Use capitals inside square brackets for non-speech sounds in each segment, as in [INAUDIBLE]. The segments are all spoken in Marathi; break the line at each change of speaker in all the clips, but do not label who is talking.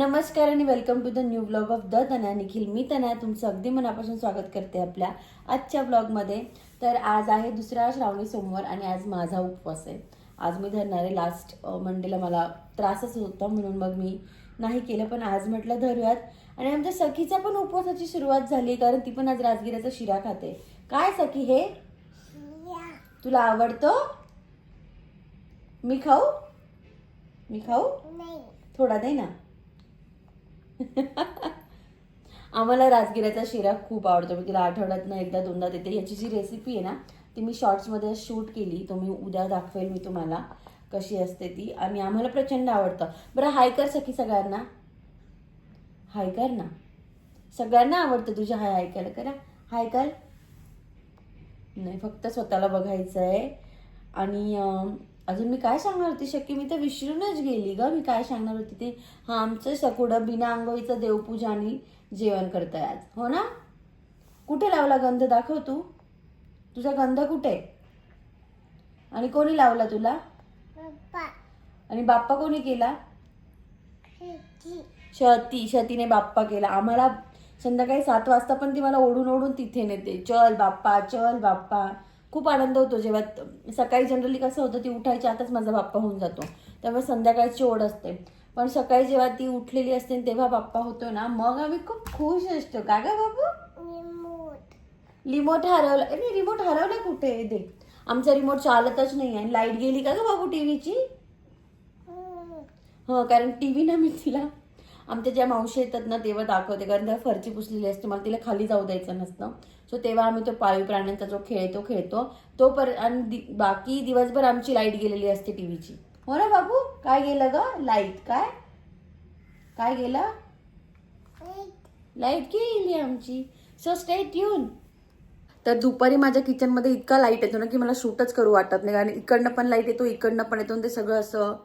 नमस्कार आणि welcome to the new blog of the तना निखिल मी तना तुमचं अगदी मनापासून स्वागत करते आपल्या आजच्या ब्लॉगमध्ये तर आज आहे दुसरा श्रावणी सोमवार आणि आज माझा उपवास आहे. आज मी धरणारे लास्ट मंडेला मला त्रासच होता म्हणून मग मी नाही केलं पण आज म्हटलं धरूयात. आणि आमच्या सखीचा पण उपवासाची सुरुवात झाली कारण ती पण आज राजगिराचा शिरा खाते. काय सखी हे? तुला आवडतो? मी खाऊ? मी खाऊ? थोडा दे ना. [LAUGHS] आम्हाला राजगिऱ्याचा शिरा खूप आवडतो. मी तिला आठवड्यातनं एकदा दोनदा देते. याची जी रेसिपी आहे ना ती मी शॉर्ट्समध्ये शूट केली. तुम्ही उद्या दाखवेल मी तुम्हाला कशी असते ती. आणि आम्हाला प्रचंड आवडतं. बरं हाय कर सखी सगळ्यांना? हाय कर ना सगळ्यांना आवडतं तुझ्या हाय ऐकायला? करा. हाय कर नाही फक्त स्वतःला बघायचं आहे आणि अजून मी काय सांगणार होती? शक्य मी तर विसरूनच गेली ग. मी काय सांगणार होती ते? हा आमचं सकुडं बिना आंघोळीचं देवपूजा आणि जेवण करताय आज. हो ना? कुठे लावला गंध? दाखव तू. तुझा गंध कुठे? आणि कोणी लावला तुला? आणि बाप्पा कोणी केला? शती. शतीने बाप्पा केला. आम्हाला संध्याकाळी सात वाजता पण ती मला ओढून ओढून तिथे नेते. चल बाप्पा चल बाप्पा. खूप आनंद होतो. जेव्हा सकाळी जनरली कसं होतं ती उठायची आताच माझा बाप्पा होऊन जातो. त्यामुळे संध्याकाळची ओढ असते. पण सकाळी जेव्हा ती उठलेली असते तेव्हा बाप्पा होतो ना मग आम्ही खूप खुश असतो. का ग बाबू? रिमोट. हरवला. नाही रिमोट हरवला कुठे? दे. आमचा रिमोट चालतच नाही आणि लाइट गेली का ग बाबू टीव्हीची? हो कारण टी व्ही ना मी तिला आमच्या ज्या मावशी येतात ना तेव्हा दाखवते. कारण त्या फरची पुसलेली असते मला तिला खाली जाऊ द्यायचं नसतं. सो तेव्हा आम्ही तो पाळीव प्राण्यांचा जो खेळ तो खेळतो. तो पर आणि दि- बाकी दिवसभर आमची लाइट गेलेली असते टी व्हीची हो ना बाबू? काय गेलं ग? लाइट काय? काय गेलं? लाइट गेली आमची? सो स्टे ट्यून तर दुपारी माझ्या किचनमध्ये इतका लाइट येतो ना की मला शूटच करू वाटत नाही. कारण इकडनं पण लाइट येतो इकडनं पण येतो ते सगळं असं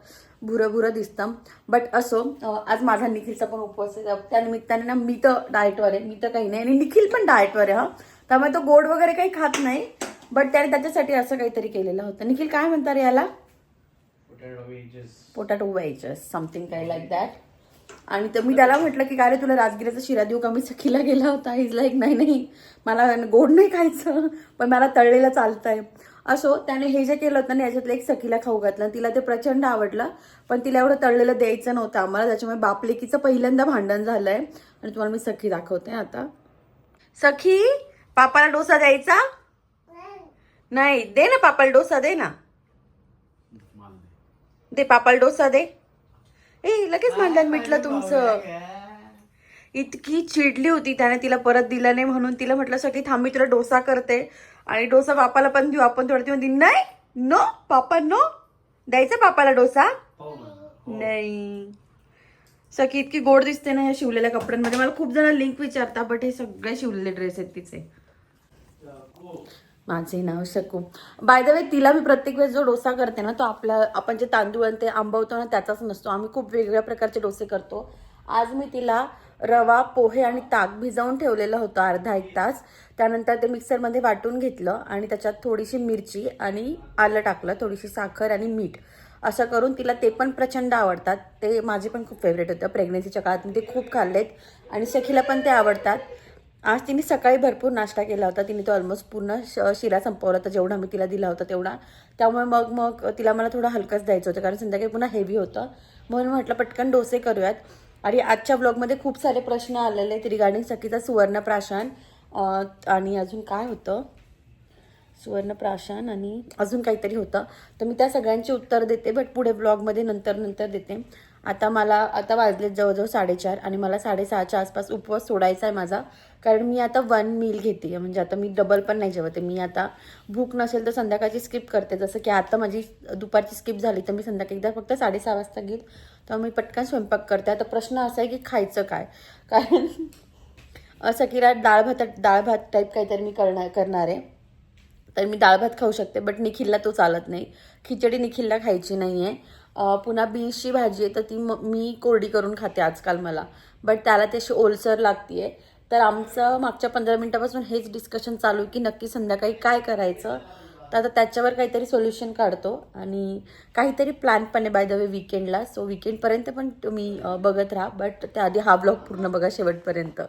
भुरं भुरं दिसतं. बट असो आज माझा निखिलचा पण उपवास आहे. त्या निमित्ताने ना मी तर डाएटवर आहे मी तर काही नाही. आणि निखिल पण डाएटवर आहे हा. त्यामुळे तो गोड वगैरे काही खात नाही. बट त्याने त्याच्यासाठी असं काहीतरी केलेलं होतं. निखिल काय म्हणतात याला. पोटॅटो वेजेस समथिंग काही लाईक दॅट आणि तर मी त्याला म्हटलं की काय रे तुला राजगिराचा शिरा देऊ का? मी सखीला गेला होता. इज लाईक नाही नाही. मला गोड नाही खायचं. पण मला तळलेलं चालतंय. असो त्याने हे जे केलं होतं ना याच्यातलं एक सखीला खाऊ घातलं तिला ते प्रचंड आवडलं पण तिला एवढं तळलेलं द्यायचं नव्हतं आम्हाला. त्याच्यामुळे बापलेकीचं पहिल्यांदा भांडण झालंय. आणि तुम्हाला मी सखी दाखवते आता. सखी पापाला डोसा द्यायचा? नाही दे ना पापाला डोसा दे ना.
दे.
पापाला डोसा दे. ए लगेच भांडण मिटलं तुमचं. इतकी चिडली होती त्याने तिला परत दिला नाही म्हणून. तिला म्हटलं सगळी थांबी तुला डोसा करते. आणि डोसा पापाला पण देऊ. आपण थोडं ती म्हणती नाही नो पापा नो द्यायचा पापाला डोसा?
पाहू ना.
नाही. सखी इतकी गोड दिसते ना या शिवलेल्या कपड्यांमध्ये. मला खूप जण लिंक विचारता बट हे सगळे शिवलेले ड्रेस आहेत तिचे. माझे नाव शकू. बाय द वे तिला मी प्रत्येक वेळेस जो डोसा करते ना तो आपल्या आपण जे तांदूळ आणि ते आंबवतो ना त्याचाच नसतो. आम्ही खूप वेगवेगळ्या प्रकारचे डोसे करतो. आज मी तिला रवा पोहे आणि ताक भिजवून ठेवलेलं होतं अर्धा एक तास. त्यानंतर ते मिक्सरमध्ये वाटून घेतलं आणि त्याच्यात थोडीशी मिरची आणि आलं टाकलं थोडीशी साखर आणि मीठ. असं करून तिला ते पण प्रचंड आवडतात. ते माझे पण खूप फेवरेट होतं. प्रेग्नन्सीच्या काळात मी ते खूप खाल्लेत आणि सखीला पण ते आवडतात. आज तिने सकाळी भरपूर नाश्ता केला होता. तिने तो ऑलमोस्ट पूर्ण श- शिरा संपवला होता. जेवढा मी तिला दिला होता तेवढा. त्यामुळे मग मग तिला मला थोडं हलकंच द्यायचं होतं. कारण संध्याकाळी पुन्हा हेवी होतं. म्हणून म्हटलं पटकन डोसे करूयात. आणि आजच्या ब्लॉगमध्ये खूप सारे प्रश्न आलेले आहेत रिगार्डिंग सखीचा सुवर्णप्राशन. आणि अजून काय होतं? सुवर्णप्राशन आणि अजून काहीतरी होतं. तर मी त्या सगळ्यांची उत्तर देते बट पुढे ब्लॉगमध्ये नंतर नंतर देते. आता मला आता वाजलेत जवळजवळ साडेचार आणि मला साडेसहाच्या आसपास उपवास सोडायचा आहे माझा. कारण मी आता वन मील घेते म्हणजे आता मी डबल पण नाही जेवते. मी आता भूक नसेल तर संध्याकाळची स्किप करते. जसं की आता माझी दुपारची स्किप झाली तर मी संध्याकाळी एकदा फक्त साडेसहा वाजता घेईल. तर मी पटकन स्वयंपाक करते. आता प्रश्न असा आहे की खायचं काय? कारण [LAUGHS] असं की डाळ भात डाळ भात टाईप काहीतरी मी करणार करणार आहे. तर मी डाळ भात खाऊ शकते बट निखिलला तो चालत नाही. खिचडी निखिलला खायची नाही आहे पुन्हा बीन्सची भाजी आहे तर ती म मी कोरडी करून खाते आजकाल मला. बट त्याला ती अशी ओलसर लागते तर आमचं मागच्या पंधरा मिनटापासून हेच डिस्कशन चालू आहे की नक्की संध्याकाळी काय करायचं? तर आता त्याच्यावर काहीतरी सोल्युशन काढतो. आणि काहीतरी प्लॅन पण आहे बाय द वे विकेंडला सो विकेंडपर्यंत पण तुम्ही बघत राहा. बट त्याआधी हा ब्लॉग पूर्ण बघा शेवटपर्यंत.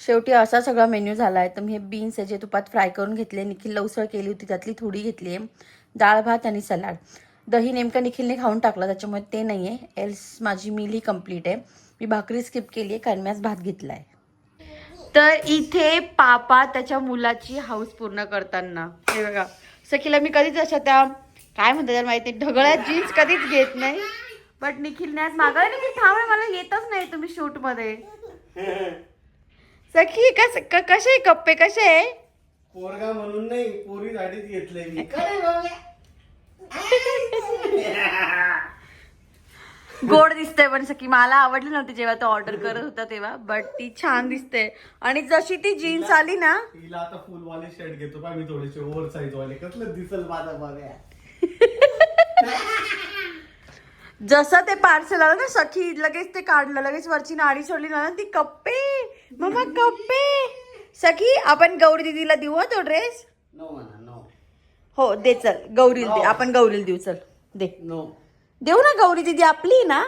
शेवटी असा सगळा मेन्यू झाला आहे तर मी हे बीन्स आहे जे तुपात फ्राय करून घेतले. निखिल लवसळ केली होती. त्यातली थोडी घेतली आहे डाळ भात आणि सलाड दही नेमकं निखिलने खाऊन टाकलं त्याच्यामुळे ते नाही आहे एल्स माझी मील ही कंप्लीट आहे. मी भाकरी स्किप केली आहे कारण मी आज भात घेतला आहे तर इथे पापा त्याच्या मुलाची हाऊस पूर्ण करताना. हे बघा. सखीला मी कधीच अशा त्या काय म्हणतात त्याला माहिती ढगळ्या जीन्स कधीच घेत नाही. बट निखिलने आज मागवलं निखिल थांब मला येतच नाही तुम्ही शूटमध्ये. सखी कस क- कसे आहे कप्पे कसे आहे?
पोरगा म्हणून नाही पोरी साठीच घेतलंय मी.
गोड दिसते पण सखी मला आवडली नव्हती जेव्हा तो ऑर्डर करत होता तेव्हा बट ती छान दिसते. आणि जशी ती जीन्स आली ना
तिला आता फुलवाले शर्ट घेतो पा मी थोडेसे ओव्हर साईज वाले. कसलं दिसल माझा बघा.
जसं ते पार्सल आलं ना सखी लगेच ते काढलं लगेच वरची नाडी सोडली ना ती कप्पे. मम्मा कप्पे. सखी आपण गौरी दिदीला देऊ तो ड्रेस
नो म्हणा. नो
हो दे चल. गौरीला दे. आपण गौरीला देऊ चल. दे.
नो.
देऊ ना गौरी दिदी आपली ना.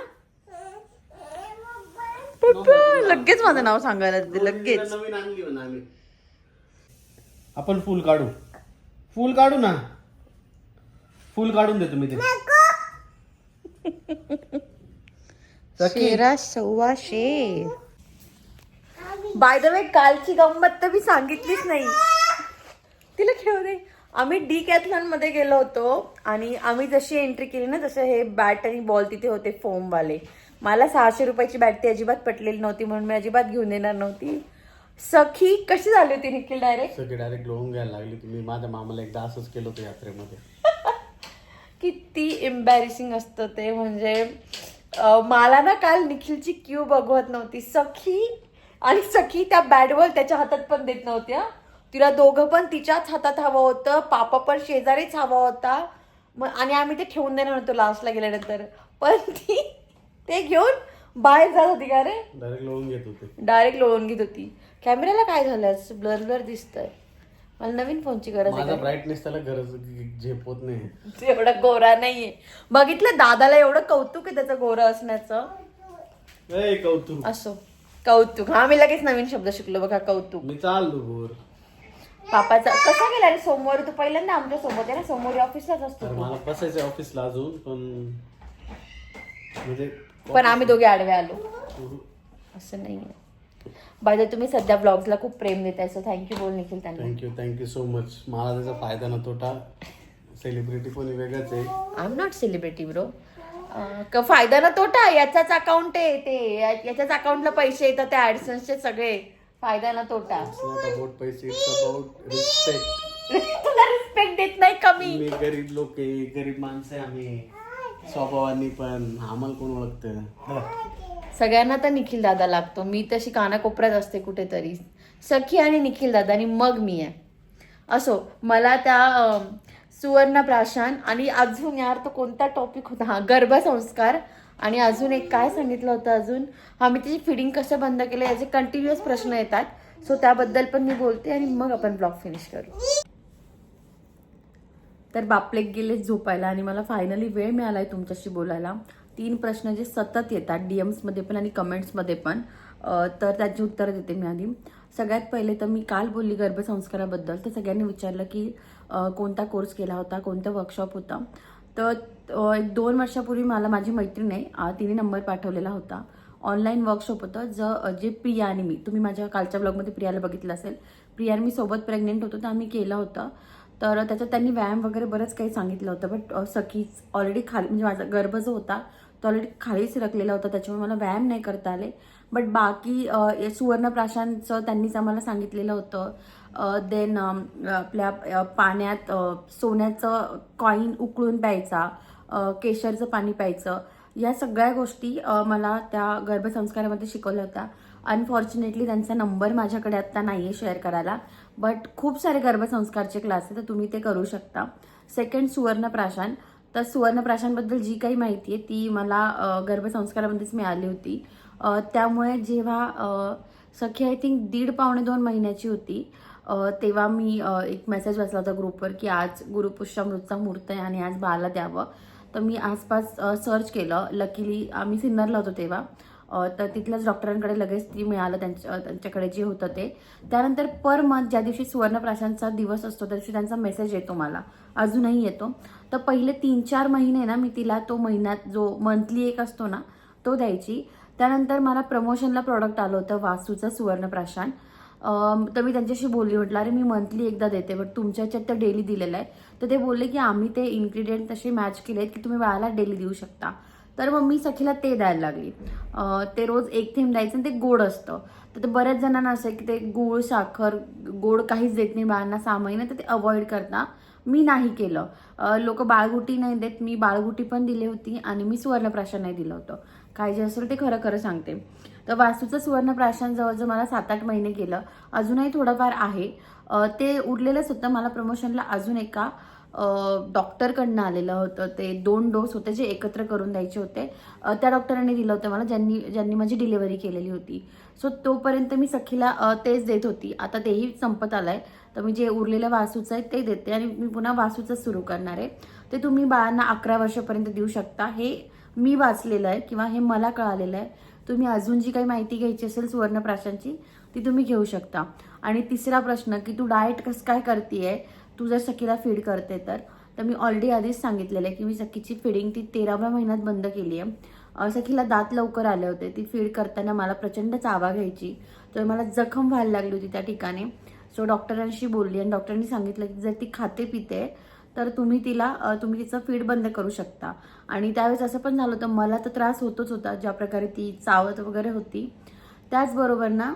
पप्पा, लगेच माझं नाव सांगायला देते लगेच.
नवीन आणली म्हणा आम्ही. आपण फुल काढू. फुल काढू ना. फुल काढून देतो मी ते. सखी.
तेरा सव्वाशे बाय द वे कालची गंमत तर मी सांगितलीच नाही. तिला खेळू दे. आम्ही डी कॅथलॉनमध्ये गेलो होतो आणि आम्ही जशी एंट्री केली ना तसं हे बॅट आणि बॉल तिथे होते फोम वाले. मला सहाशे रुपयाची बॅट ती अजिबात पटलेली नव्हती म्हणून मी अजिबात घेऊन येणार नव्हती. सखी कशी झाली होती निखिल डायरेक्ट
सगळे डायरेक्ट लोळून घ्यायला लागली तुम्ही. माझ्या मामाला एकदा असंच केलं होतं यात्रेमध्ये. [LAUGHS]
किती एम्बॅरेसिंग असतं ते. म्हणजे अं, मला ना काल निखिलची क्यू बघवत नव्हती. सखी आणि सखी त्या बॅट बॉल त्याच्या हातात पण देत नव्हत्या तिला दोघं पण तिच्याच हातात हवं होतं पापा पण शेजारीच हवा होता. मग आणि आम्ही ते ठेवून देणार होतो लास्टला गेल्यानंतर. पण ती ते घेऊन बाहेर जात होती का रे?
डायरेक्ट लोळून घेत होते.
डायरेक्ट लोळून घेत होती. कॅमेऱ्याला काय झालं? ब्लर ब्लर दिसतंय. मला नवीन फोनची गरज आहे
माझा? ब्राईटनेस त्याला गरज झेपवत नाही. [LAUGHS]
एवढा गोरा नाहीये. बघितलं दादाला एवढं कौतुक आहे त्याचं गोरा असण्याचं?
ए कौतुक.
असो. कौतुक. हा मी लगेच नवीन शब्द शिकलो बघा कौतुक.
मी चाललो गोर
पापाचा कसा गेला रे सोमवारी तू पहिल्यांदा आमच्यासोबत आहे ना? सोमवारी ऑफिसलाच असतो
तर
तू.
मला बसायचं ऑफिसला अजून पण म्हणजे
पण आम्ही दोघे आडवे आलो. असं नाहीये. बाय तुम्ही सध्या ब्लॉग्सला खूप प्रेम देताय सो थँक्यू बोल निखिल त्यांना
थँक्यू थँक्यू सो मच मला त्याचा फायदा ना तोटा. सेलिब्रिटी पण वेगळाच आहे.
I am not celebrity bro का फायदा ना तोटा याचाच अकाउंट आहे ते. या- याच्याच अकाउंटला पैसे येतात त्या ऍडसन्सचे सगळे. फायदा ना तोटा.
इट्स नॉट अबाउट पैसे इट्स अबाउट रिस्पेक्ट
तुला रिस्पेक्ट देत नाही कमी.
मी गरीब लोक आहे गरीब माणसं आहे आम्ही. स्वभावानी पण आम्हाला कोण ओळखतं?
सगळ्यांना तर निखिल दादा लागतो. मी तशी कानाकोपऱ्यात असते कुठेतरी. सखी आणि निखिल दादा आणि मग मी आहे. असो मला त्या अं, सुवर्ण प्राशन आणि अजून यार तो कोणता टॉपिक होता? हा गर्भसंस्कार. आणि अजून एक काय सांगितलं होतं अजून? हा मी त्याची फिडिंग कसं बंद केलं याचे कंटिन्युअस प्रश्न येतात. सो त्याबद्दल पण मी बोलते आणि मग आपण ब्लॉग फिनिश करू. तर बापलेक गेले झोपायला आणि मला फायनली वेळ मिळाला आहे तुमच्याशी बोलायला. तीन प्रश्न जे सतत येतात डी एम्समध्ये पण आणि कमेंट्समध्ये पण तर त्याची उत्तरं देते मी आधी. सगळ्यात पहिले तर मी काल बोलली गर्भसंस्काराबद्दल तर सगळ्यांनी विचारलं की कोणता कोर्स केला होता कोणता वर्कशॉप होता? तर एक दोन वर्षापूर्वी मला माझी मैत्रीण तिने नंबर पाठवलेला होता. ऑनलाईन वर्कशॉप होतं ज जे प्रिया आणि मी. तुम्ही माझ्या कालच्या ब्लॉगमध्ये प्रियाला बघितलं असेल. प्रिया आणि मी सोबत प्रेग्नेंट होतो तर आम्ही केलं होतं. तर त्याच्यात त्यांनी व्यायाम वगैरे बरंच काही सांगितलं होतं बट सखीच ऑलरेडी खाली म्हणजे माझा गर्भ जो होता तो ऑलरेडी खालीच रकलेला होता. त्याच्यामुळे मला व्यायाम नाही करता आले. बट बाकी सुवर्णप्राशांचं त्यांनीच आम्हाला सांगितलेलं होतं. देन आपल्या पाण्यात सोन्याचं कॉईन उकळून प्यायचा. केशरचं पाणी प्यायचं. या सगळ्या गोष्टी मला त्या गर्भसंस्कारामध्ये शिकवल्या होत्या. अनफॉर्च्युनेटली त्यांचा नंबर माझ्याकडे आत्ता नाही आहे शेअर करायला. बट खूप सारे गर्भसंस्कारचे क्लास आहेत तर तुम्ही ते करू शकता. सेकंड सुवर्णप्राशन. तर सुवर्णप्राशांबद्दल जी काही माहिती आहे ती मला गर्भसंस्कारामध्येच मिळाली होती. त्यामुळे जेव्हा सखी आय थिंक दीड पावणे दोन महिन्याची होती तेव्हा मी एक मेसेज वाचला होता ग्रुपवर की आज गुरुपुष्यामृतचा मुहूर्त आहे आणि आज बाला द्यावं. तर मी आसपास सर्च केलं. लकीली आम्ही सिन्नरला होतो तेव्हा. तर तिथल्याच डॉक्टरांकडे लगेच ती मिळालं त्यांच्या त्यांच्याकडे जे होतं ते. त्यानंतर पर मंथ ज्या दिवशी सुवर्णप्राशांचा दिवस असतो त्या दिवशी त्यांचा मेसेज येतो मला. अजूनही येतो. तर पहिले तीन चार महिने ना मी तिला तो महिन्यात जो मंथली एक असतो ना तो द्यायची. त्यानंतर मला प्रमोशनला प्रॉडक्ट आलं होतं वासूचं सुवर्णप्राशन तर मी त्यांच्याशी बोलली म्हटलं अरे मी मंथली एकदा देते बट तुमच्या ह्याच्यात तर डेली दिलेलं आहे. तर ते बोलले की आम्ही ते इन्ग्रेडियंट तसे मॅच केले आहेत की तुम्ही बाळाला डेली देऊ शकता. तर मग मी सखीला ते द्यायला लागली. ते रोज एक थेंब द्यायचं आणि ते गोड असतं. तर ते बऱ्याच जणांना असं आहे की ते गूळ साखर गोड काहीच देत नाही बाळांना सहा महिने तर ते अवॉइड करता. मी नाही केलं. लोक बाळगुटी नाही देत. मी बाळगुटी पण दिली होती आणि मी सुवर्णप्राशन नाही दिलं होतं. काय जे असेल ते खरं खरं सांगते. तर वासूचं सुवर्णप्राशन जवळजवळ मला सात आठ महिने केलं अजूनही थोडंफार आहे. ते उरलेलंच होतं मला प्रमोशनला अजून एका डॉक्टरकडनं आलेलं होतं. ते दोन डोस होते जे एकत्र करून द्यायचे होते. त्या डॉक्टरांनी दिलं होतं मला. ज्यांनी ज्यांनी माझी डिलिव्हरी केलेली होती. सो तोपर्यंत मी सखीला तेच देत होती. आता तेही संपत आलं आहे तर मी जे उरलेलं वासूचं आहे ते देते आणि मी पुन्हा वासूचंच सुरू करणार आहे. ते तुम्ही बाळांना अकरा वर्षापर्यंत देऊ शकता. हे मी वाचलेलं आहे किंवा हे मला कळालेलं आहे. तुम्ही अजून जी काही माहिती घ्यायची असेल सुवर्णप्राशांची ती तुम्ही घेऊ शकता. आणि तिसरा प्रश्न की तू डाएट कसं काय करते तू जर सखीला फीड करते तर? तर मी ऑलरेडी आधीच सांगितलेलं आहे की मी सखीची फिडिंग ती तेराव्या महिन्यात बंद केली आहे सखीला दात लवकर आले होते. ती फीड करताना मला प्रचंड चावा घ्यायची. तर मला जखम व्हायला लागली होती त्या ठिकाणी. सो डॉक्टरांशी बोलली आणि डॉक्टरांनी सांगितलं की जर ती खाते पिते तर तुम्ही तिला तुम्ही तिचं फीड बंद करू शकता. आणि त्यावेळेस असं पण झालं होतं मला तर त्रास होतोच होता ज्या प्रकारे ती चावत वगैरे होती. त्याचबरोबर ना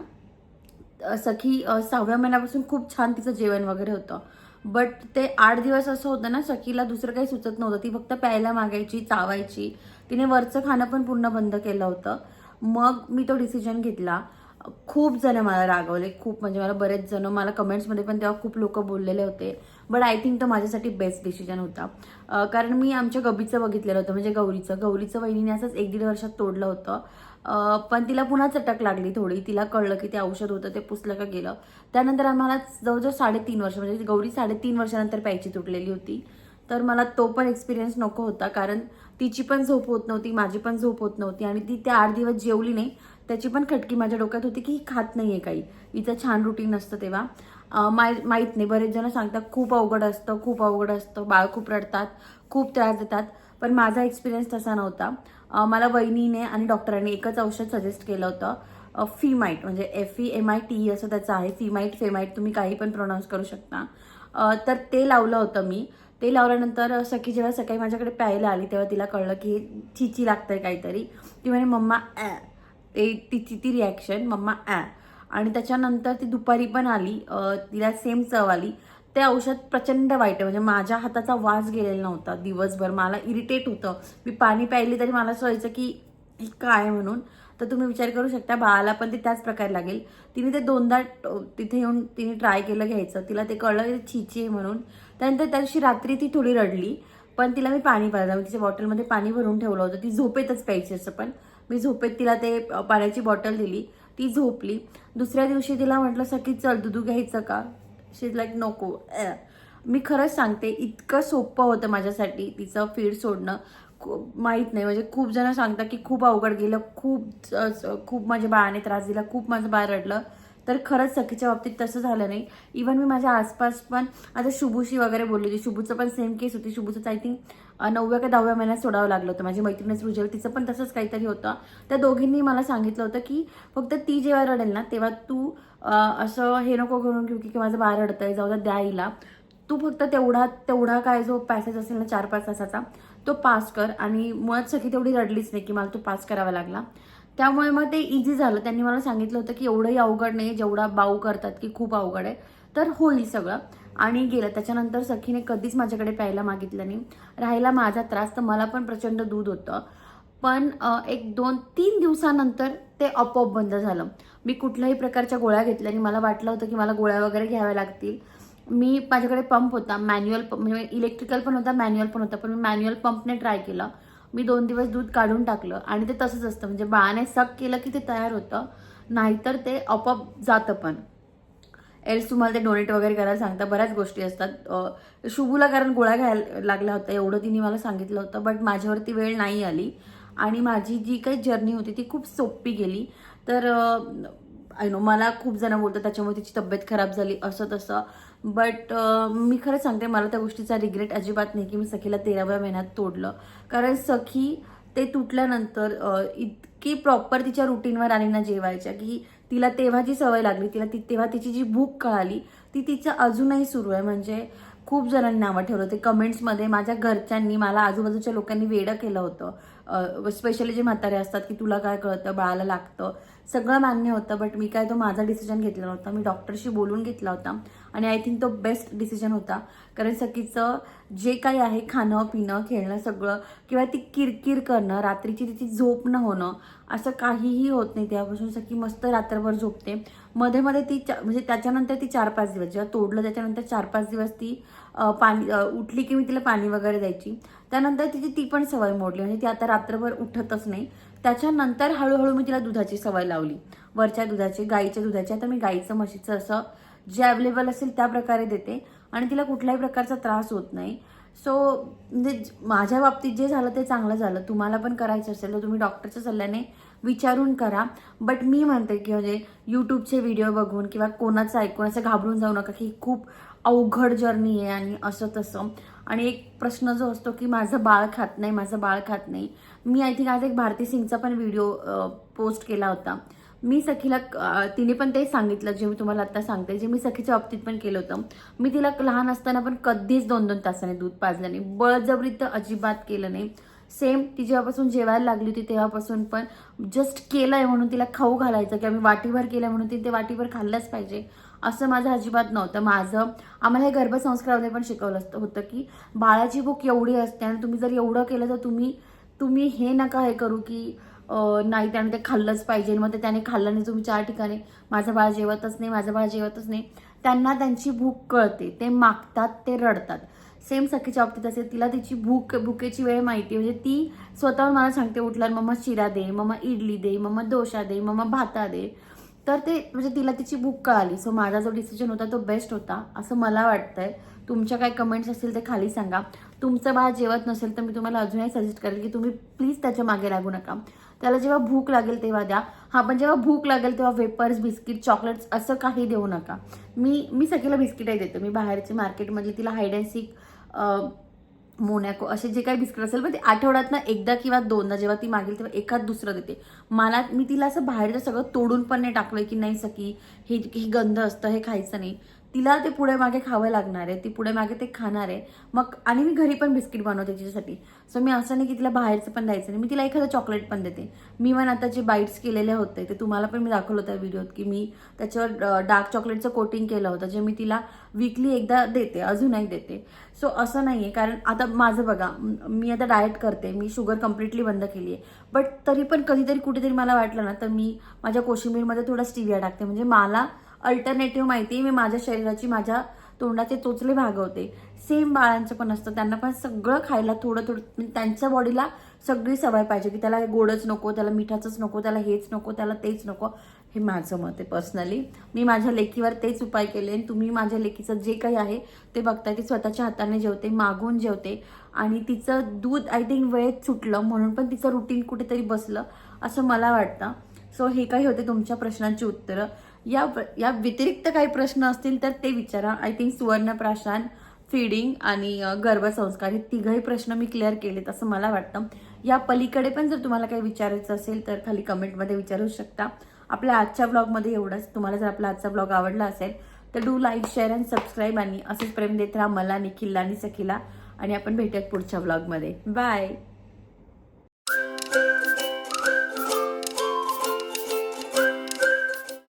सखी सहाव्या महिन्यापासून खूप छान तिचं जेवण वगैरे होतं. बट ते आठ दिवस असं होतं ना सखीला दुसरं काही सुचत नव्हतं. ती फक्त प्यायला मागायची चावायची. तिने वरचं खाणं पण पूर्ण बंद केलं होतं. मग मी तो डिसिजन घेतला. खूप जण मला रागवले खूप म्हणजे मला बरेच जण मला कमेंट्समध्ये पण तेव्हा खूप लोक बोललेले होते. बट आय थिंक तो माझ्यासाठी बेस्ट डिसिजन होता. कारण मी आमच्या गबीचं बघितलेलं होतं म्हणजे गौरीचं. गौरीचं वहिनीने असंच एक दीड वर्षात तोडलं होतं. पण तिला पुन्हा चटक लागली थोडी. तिला कळलं की ते औषध होतं ते पुसलं का गेलं. त्यानंतर आम्हाला जवळजवळ साडेतीन वर्ष म्हणजे गौरी साडेतीन वर्षानंतर प्यायची तुटलेली होती. तर मला तो पण एक्सपिरियन्स नको होता कारण तिची पण झोप होत नव्हती माझी पण झोप होत नव्हती. आणि ती त्या आठ दिवस जेवली नाही त्याची पण खटकी माझ्या डोक्यात होती की ही खात आहे काही. हिचं छान रुटीन असतं तेव्हा. माय माहीत नाही. बरेच जण सांगतात खूप अवघड असतं खूप अवघड असतं. बाळ खूप रडतात खूप त्रास देतात. पण माझा एक्सपिरियन्स तसा नव्हता. मला वहिनीने आणि डॉक्टरांनी एकच औषध सजेस्ट केलं होतं. फीमाईट म्हणजे F E M I T असं त्याचं आहे. फीमाईट फेमाईट तुम्ही काही पण प्रोनाऊन्स करू शकता. तर ते लावलं होतं मी. ते लावल्यानंतर सखी जेव्हा सकाळी माझ्याकडे प्यायला आली तेव्हा तिला कळलं की चिची लागतंय काहीतरी. ती म्हणे मम्मा ॲ ते तिची ती रिॲक्शन मम्मा ॲ आणि त्याच्यानंतर ती दुपारी पण आली तिला सेम चव आली. ते औषध प्रचंड वाईट आहे म्हणजे माझ्या हाताचा वास गेलेला नव्हता दिवसभर. मला इरिटेट होतं. मी पाणी प्यायली तरी मला असं व्हायचं की काय म्हणून? तर तुम्ही विचार करू शकता बाळाला पण ते त्याच प्रकारे लागेल. तिने ते दोनदा तिथे येऊन तिने ट्राय केलं घ्यायचं. तिला ते कळलं की छिची आहे म्हणून. त्यानंतर त्या दिवशी रात्री ती थोडी रडली पण तिला मी पाणी पाहिलं मी तिच्या बॉटलमध्ये पाणी भरून ठेवलं होतं. ती झोपेतच प्यायची असं पण. मी झोपेत तिला ते पाण्याची बॉटल दिली. ती झोपली. दुसऱ्या दिवशी तिला म्हटलं सखी चल दुधू घ्यायचं का? शी लाईक नको. मी खरंच सांगते इतकं सोपं होतं माझ्यासाठी तिचं फीड सोडणं. खूप माहीत नाही. म्हणजे खूप जण सांगतात की खूप अवघड गेलं खूप खूप माझ्या बाळाने त्रास दिला खूप माझं बाळ रडलं. तर खरंच सखीच्या बाबतीत तसं झालं नाही. इवन मी माझ्या आसपास पण आता शुभूशी वगैरे बोलली होती. शुभूचं पण सेम केस होती. शुभूचं आय थिंक नवव्या का दहाव्या महिन्यात सोडावं लागलं होतं. माझी मैत्रिणी सृजल तिचं पण तसंच काहीतरी होतं. त्या दोघींनी मला सांगितलं होतं की फक्त ती जेव्हा रडेल ना तेव्हा तू असं हे नको करून घेऊ की माझं बाहेर रडतं आहे जाऊ द्या द्यायला तू फक्त तेवढा तेवढा काय जो पॅसेज असेल ना चार पाच तासाचा तो पास कर. आणि मुळात सखी तेवढी रडलीच नाही की मला तो पास करावा लागला. त्यामुळे मग ते इझी झालं. त्यांनी मला सांगितलं होतं की एवढंही अवघड नाही जेवढा बाऊ करतात की खूप अवघड आहे तर होईल सगळं. आणि गेलं. त्याच्यानंतर सखीने कधीच माझ्याकडे प्यायला मागितलं नाही. राहिला माझा त्रास तर मला पण प्रचंड दूध होतं. पण एक दोन तीन दिवसानंतर ते आपोआप बंद झालं. मी कुठल्याही प्रकारच्या गोळ्या घेतल्या आणि मला वाटलं होतं की मला गोळ्या वगैरे घ्याव्या लागतील. मी माझ्याकडे पंप होता. मॅन्युअल म्हणजे इलेक्ट्रिकल पण होता मॅन्युअल पण होता. पण मी मॅन्युअल पंपने ट्राय केलं. मी दोन दिवस दूध काढून टाकलं आणि ते तसंच असतं. म्हणजे बाळाने सक केलं की ते तयार होतं. नाहीतर ते आपोआप जातं पण. एल्स तुम्हाला ते डोनेट वगैरे करायला सांगता बऱ्याच गोष्टी असतात. शुभूला कारण गोळ्या घ्यायला लागला होता एवढं तिने मला सांगितलं होतं बट माझ्यावरती वेळ नाही आली. आणि माझी जी काही जर्नी होती ती खूप सोपी गेली. तर आय नो मला खूप जण बोलतात त्याच्यामुळे तिची तब्येत खराब झाली असं तसं. बट मी खरं सांगते मला त्या गोष्टीचा रिग्रेट अजिबात नाही की मी सखीला तेराव्या महिन्यात तोडलं. कारण सखी ते तुटल्यानंतर इतकी प्रॉपर तिच्या रुटीनवर आली ना जेवायच्या की तिला तेव्हा जी सवय लागली तिला ती तेव्हा तिची जी भूक कळाली ती तिचं अजूनही सुरू आहे. म्हणजे खूप जणांनी नावं ठेवलं होते. कमेंट्समध्ये माझ्या घरच्यांनी मला आजूबाजूच्या लोकांनी वेडं केलं होतं. स्पेशली जे म्हातारे असतात की तुला काय कळतं बाळाला लागतं. सगळं मान्य होतं बट मी काय तो माझा डिसिजन घेतला नव्हता. मी डॉक्टरशी बोलून घेतला होता. आणि आय थिंक तो बेस्ट डिसिजन होता. कारण सखीचं जे काही आहे खाणं पिणं खेळणं सगळं किंवा ती किरकिर करणं रात्रीची तिची झोप न होणं असं काहीही होत नाही. तेव्हापासून सखी मस्त रात्रभर झोपते. मध्ये मध्ये ती चा- म्हणजे त्याच्यानंतर ती चार पाच दिवस जेव्हा तोडलं त्याच्यानंतर चार पाच दिवस ती पाणी उठली की मी तिला पाणी वगैरे द्यायची. त्यानंतर तिची ती पण सवय मोडली. म्हणजे ती आता रात्रभर उठतच नाही. त्याच्यानंतर हळूहळू मी तिला दुधाची सवय लावली. वरच्या दुधाची गाईच्या दुधाची. आता मी गाईचं म्हशीचं असं जे अवेलेबल असेल त्या प्रकारे देते आणि तिला कुठल्याही प्रकारचा त्रास होत नाही. सो म्हणजे माझ्या बाबतीत जे झालं ते चांगलं झालं. तुम्हाला पण करायचं असेल तर तुम्ही डॉक्टरच्या सल्ल्याने विचारून करा. बट मी म्हणते की म्हणजे यूट्यूबचे व्हिडिओ बघून किंवा कोणाचं ऐकून असं घाबरून जाऊ नका की खूप अवघड जर्नी आहे आणि असं तसं. आणि एक प्रश्न जो असतो की माझं बाळ खात नाही माझं बाळ खात नाही. मी आय थिंक आज एक भारती सिंगचा पण व्हिडिओ पोस्ट केला होता. मी सखीला तिने पण ते सांगितलं जे मी तुम्हाला आता सांगते. जे मी सखीच्या बाबतीत पण केलं होतं. मी तिला लहान असताना पण कधीच दोन दोन तासाने दूध पाजलं नाही. बळजबरी तर अजिबात केलं नाही. सेम ती जेव्हापासून जेवायला लागली होती तेव्हापासून पण जस्ट केलं आहे म्हणून तिला खाऊ घालायचं किंवा मी वाटीभर केलंय म्हणून ती ते वाटीभर खाल्लंच पाहिजे. असं माझं अजिबात नव्हतं. माझं आम्हाला हे गर्भसंस्कारामध्ये पण शिकवलं असतं होतं की बाळाची भूक एवढी असते आणि तुम्ही जर एवढं केलं तर तुम्ही तुम्ही हे नका हे करू की नाही त्याने ते खाल्लंच पाहिजे. मग ते त्याने खाल्लं नाही तुम्ही चार ठिकाणी माझं बाळ जेवतच नाही माझं बाळ जेवतच नाही. त्यांना त्यांची भूक कळते ते मागतात ते रडतात. सेम सखीच्या बाबतीत असेल तिला तिची भूक भुकेची वेळ माहिती म्हणजे ती स्वतःवर मला सांगते उठल्यावर मम्मा शिरा दे मम्मा इडली दे मम्मा डोसा दे मम्मा भाता दे. तर ते म्हणजे तिला तिची भूक कळाली. सो माझा जो डिसिजन होता तो बेस्ट होता असं मला वाटतंय. तुमच्या काय कमेंट्स असतील ते खाली सांगा. तुमचं बाळ जेवत नसेल तर मी तुम्हाला अजूनही सजेस्ट करेल की तुम्ही प्लीज त्याच्यामागे लागू नका. त्याला जेव्हा भूक लागेल तेव्हा द्या. हा पण जेव्हा भूक लागेल तेव्हा वेपर्स बिस्किट चॉकलेट्स असं काही देऊ नका. मी मी सगळ्याला बिस्किटही देते. मी बाहेरचे मार्केटमधली तिला हायड अँड सीक मोनॅको असे जे काही बिस्किट असेल पण ते आठवड्यात ना एकदा किंवा दोनदा जेव्हा ती मागेल तेव्हा एखाद दुसरं देते. मला मी तिला असं बाहेरचं सगळं तोडून पण नाही टाकलं की नाही सकी हे हे गंध असतं हे खायचं नाही. तिला ते पुढे मागे खावं लागणार आहे ती पुढे मागे ते खाणार आहे. मग आणि मी घरी पण बिस्किट बनवते तिच्यासाठी. सो मी असं नाही की तिला बाहेरचं पण द्यायचं नाही. मी तिला एखादं चॉकलेट पण देते. मी पण आता जे बाईट्स केलेले होते ते तुम्हाला पण मी दाखवलं होतं व्हिडिओत की मी त्याच्यावर डार्क चॉकलेटचं कोटिंग केलं होतं जे मी तिला वीकली एकदा देते अजूनही देते. सो असं नाही आहे कारण आता माझं बघा मी आता डाएट करते मी शुगर कम्प्लिटली बंद केली आहे बट तरी पण कधीतरी कुठेतरी मला वाटलं ना तर मी माझ्या कोशिंबीरमध्ये थोडा स्टिविया टाकते. म्हणजे मला अल्टरनेटिव्ह माहिती मी माझ्या शरीराची माझ्या तोंडाचे चोचले भागवते सेम बाळांचं पण असतं. त्यांना पण सगळं खायला थोडं थोडं म्हणजे त्यांच्या बॉडीला सगळी सवय पाहिजे की त्याला गोडच नको त्याला मिठाचंच नको त्याला हेच नको त्याला तेच नको. हे माझं मत आहे पर्सनली मी माझ्या लेकीवर तेच उपाय केले आणि तुम्ही माझ्या लेकीचं जे काही आहे ते बघताय ती स्वतःच्या हाताने जेवते मागून जेवते आणि तिचं दूध आय थिंक वेळेत सुटलं म्हणून पण तिचं रुटीन कुठेतरी बसलं असं मला वाटतं. सो हे काही होते तुमच्या प्रश्नांची उत्तरं. या या व्यतिरिक्त काही प्रश्न असतील तर ते विचारा. आय थिंक सुवर्णप्राशन फीडिंग आणि गर्भसंस्कार हे तिघही प्रश्न मी क्लिअर केलेत असं मला वाटतं. या पलीकडे पण जर तुम्हाला काही विचारायचं असेल तर खाली कमेंटमध्ये विचारू शकता. आपल्या आजच्या ब्लॉगमध्ये एवढंच. तुम्हाला जर आपला आजचा ब्लॉग आवडला असेल तर do like share and subscribe आणि असंच प्रेम देत राहा मला निखिलला आणि सखीला. आणि आपण भेटूयात पुढच्या ब्लॉगमध्ये बाय